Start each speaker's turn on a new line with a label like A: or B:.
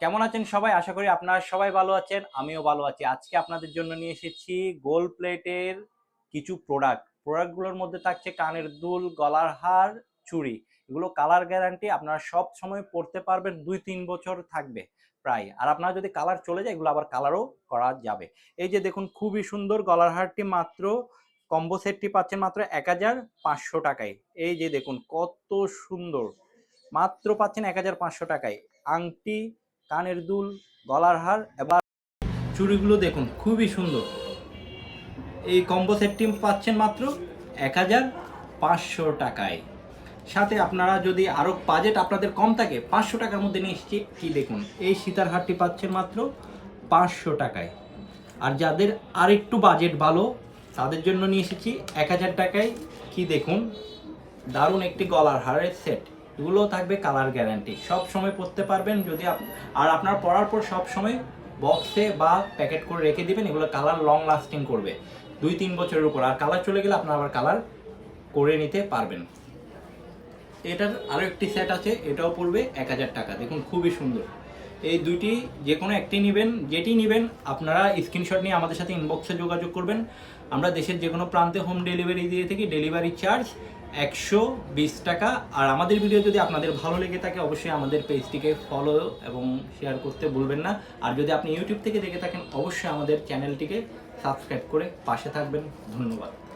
A: কেমন আছেন সবাই? আশা করি আপনারা সবাই ভালো আছেন, আমিও ভালো আছি। আজকে আপনাদের জন্য নিয়ে এসেছি গোল্ড প্লেটের কিছু প্রোডাক্ট প্রোডাক্টগুলোর মধ্যে থাকছে কানের দুল, গলার হার, চুড়ি। এগুলো কালার গ্যারান্টি আপনারা সব সময় পরতে পারবেন, দুই তিন বছর থাকবে প্রায়। আর আপনারা যদি কালার চলে যায়, এগুলো আবার কালারও করা যাবে। এই যে দেখুন, খুবই সুন্দর গলার হারটি মাত্র কম্বো সেটটি পাচ্ছেন মাত্র এক হাজার পাঁচশো টাকায়। এই যে দেখুন, কত সুন্দর। মাত্র পাচ্ছেন এক হাজার পাঁচশো টাকায়। আংটি কানের দুল, গলার হার, এবার চুড়িগুলো দেখুন, খুবই সুন্দর। এই কম্বো সেটটি পাচ্ছেন মাত্র এক হাজার পাঁচশো টাকায়। সাথে আপনারা যদি আরও বাজেট আপনাদের কম থাকে, পাঁচশো টাকার মধ্যে নিয়ে এসেছি কি দেখুন, এই সীতার হারটি পাচ্ছেন মাত্র পাঁচশো টাকায়। আর যাদের আরেকটু বাজেট ভালো, তাদের জন্য নিয়ে এসেছি এক হাজার টাকায়। কি দেখুন, দারুণ একটি গলার হারের সেট এগুলো থাকবে কালার গ্যারান্টি সব সময় পরতে পারবেন যদি আর আপনার পরার পর সব সময় বক্সে বা প্যাকেট করে রেখে দিবেন, এগুলো কালার লং লাস্টিং করবে। দুই, তিন বছরের উপর। আর কালার চলে গেলে আপনার আবার কালার করে নিতে পারবেন। এটার আরও একটি সেট আছে, এটাও পড়বে এক হাজার টাকা। দেখুন, খুবই সুন্দর। এই দুইটি যে কোনো একটি নেবেন, যেটি নেবেন, আপনারা স্ক্রিনশট নিয়ে আমাদের সাথে ইনবক্সে যোগাযোগ করবেন। আমরা দেশের যে কোনো প্রান্তে হোম ডেলিভারি দিয়ে থাকি ডেলিভারি চার্জ একশো বিশ টাকা। আর আমাদের ভিডিও যদি আপনাদের ভালো লেগে থাকে, অবশ্যই আমাদের পেজটিকে ফলো এবং শেয়ার করতে ভুলবেন না। আর যদি আপনি ইউটিউব থেকে দেখে থাকেন, অবশ্যই আমাদের চ্যানেলটিকে সাবস্ক্রাইব করে পাশে থাকবেন। ধন্যবাদ।